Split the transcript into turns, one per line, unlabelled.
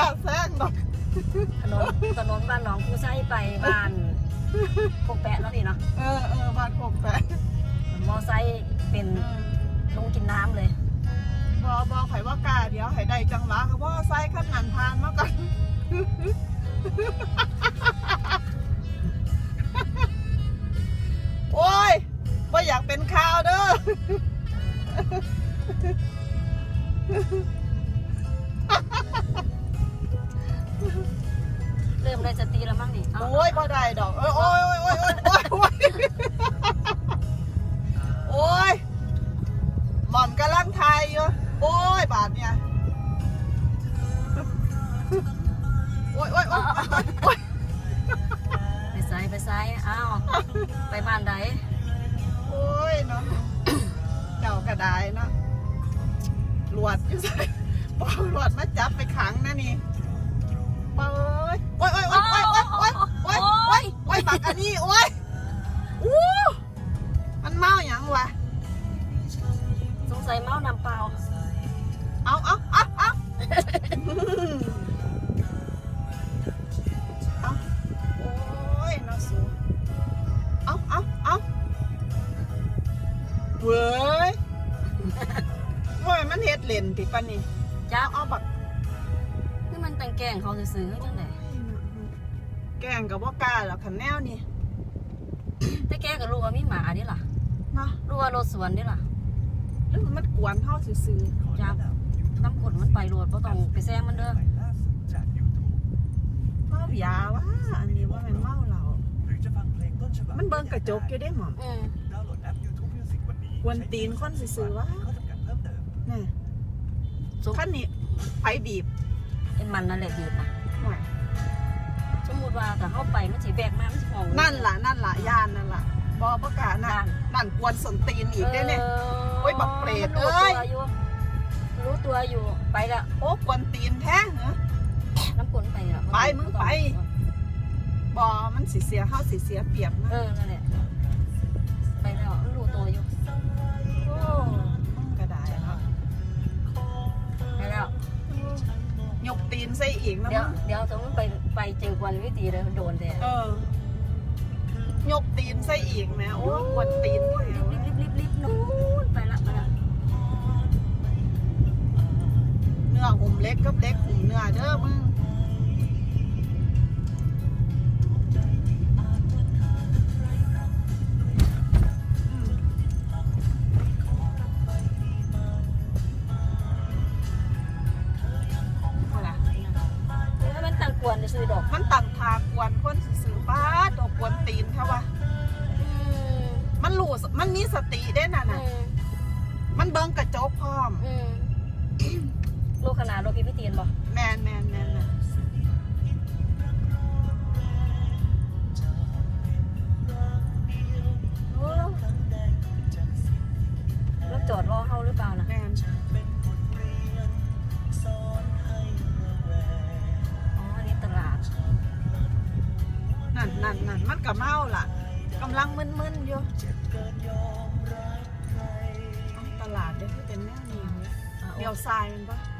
ล้าแซงดอก
ถนนถนนบ้านหนองคูไส้ไปบ้านพวกแปะแล้วนี่เนาะ
เออเออบ้านผมแปะ
มอไซค์เป็นลงกินน้ำเลย
บอบอไผว่ากล้าเดี๋ยวให้ได้จังหวะเขาว่าไซค์ขันหันทางมาก่อนโอ้ยบ่อยากเป็นข่าวเด้อ
ริ่มได้สติแล้วมั้งดิเา
โอ้ยบ่ได้ดอกเอ้ยโอ้ยโอ้ยโอ้ยโอ้ยโอ้ยโอ้ยโอ้ยหม่อนกำลังทายอยู่โอ้ยบาทเนี่ยโอ้ยโอ้ยโอ้ยโอ้ย
ไปซ้ายไปซ้ายอ้าวไปบ้านใด
สง
สัยเมาน้ำเปล่า
เอาเอาเอาเอาเอาโอ้ยน่าสูเอาเอาเอาเว้ยเว้ยมันเฮ็ดเล่นติปะนี่
จ้า
เอาบัก
คือมันแต่งแกล้งเขาซื้อๆจังได
แกงกับว่ากล้าหรอกขันแนวนี่
แต่แกก็รู้ว่ามีหมาดิล่ะ
เนาะ
รู้ว่ารถสวนดิล่ะ
หรือมันกวนเฮาซื่อ
จ้าน้ำกดมันไปโรดบ่ต้องไปแซงมันเด้อ
ๆเมายาว่าอันนี้ว่ามันเมาเหล้ามันเบิ่งกระจกอยู่ได้หมอม
อืม
กวนตีนคนซื่อๆว่านี่
สม
ขั้นนี้ไผบีบ
เป็นมันนั่นแหละบีบนะ
หน่อย
สมมุติว่าถ้าเข้าไปมันสิแบกมามันสิมอง
นั่นล่ะนั่นล่ะยานนั่นล่ะ บอประกาศนั่นนั่นกวนสนตีนอีกได้เนี่ยโอ้ยบักเปรต
มันรู้
เอ้ย
ตัวอยู่รู้ตัวอยู่ไปละ
โอ้กวนตีนแท้เหรอ
น้ำกลนไปละ
ไปมึงไปบอมันสิเสียเฮาสิเสียเปรียบ
เอ
นะ
อนั่นแหละไปแล้วมันรู้ตัวอยู่
โอ้มึงก็ได้เนาะ
ไปแล้ว
ยกตีนใส่อีกนะ
เดี๋ยว
มึง
เดี๋ยวสมมติไปไปเจอกวนวิธีเลยโดนแต่
เออ ยกตีนใส่อีกแหม่โอ้กวนตีนแท้
รีบรีบรีบรีบนู้นไปละไปละ
เนื้อหุ่มเล็กกับเล็กหุ่มเนื้อเด้อมึง
กวนจะซื้อดอก
มันตั้งทากวนคนสื่อๆป้าตัวกวนตีนเขาวะ
อืม
มันรู้สมันมีสติได้น่ะ
อื
นะ
ม
มันเบิ่งกระจกพร้อม
อืมลูกขนาดโรพี่พี่เตียนบ่
แมนแมนแมน นั่นนั่นนั่นมันก็เมาล่ะกำลังมึนๆอยู่เอาตลาดเด้อคือเป็นแนวนี้เว้ย
อะ
เดี๋ยวทรายมันปะ
อ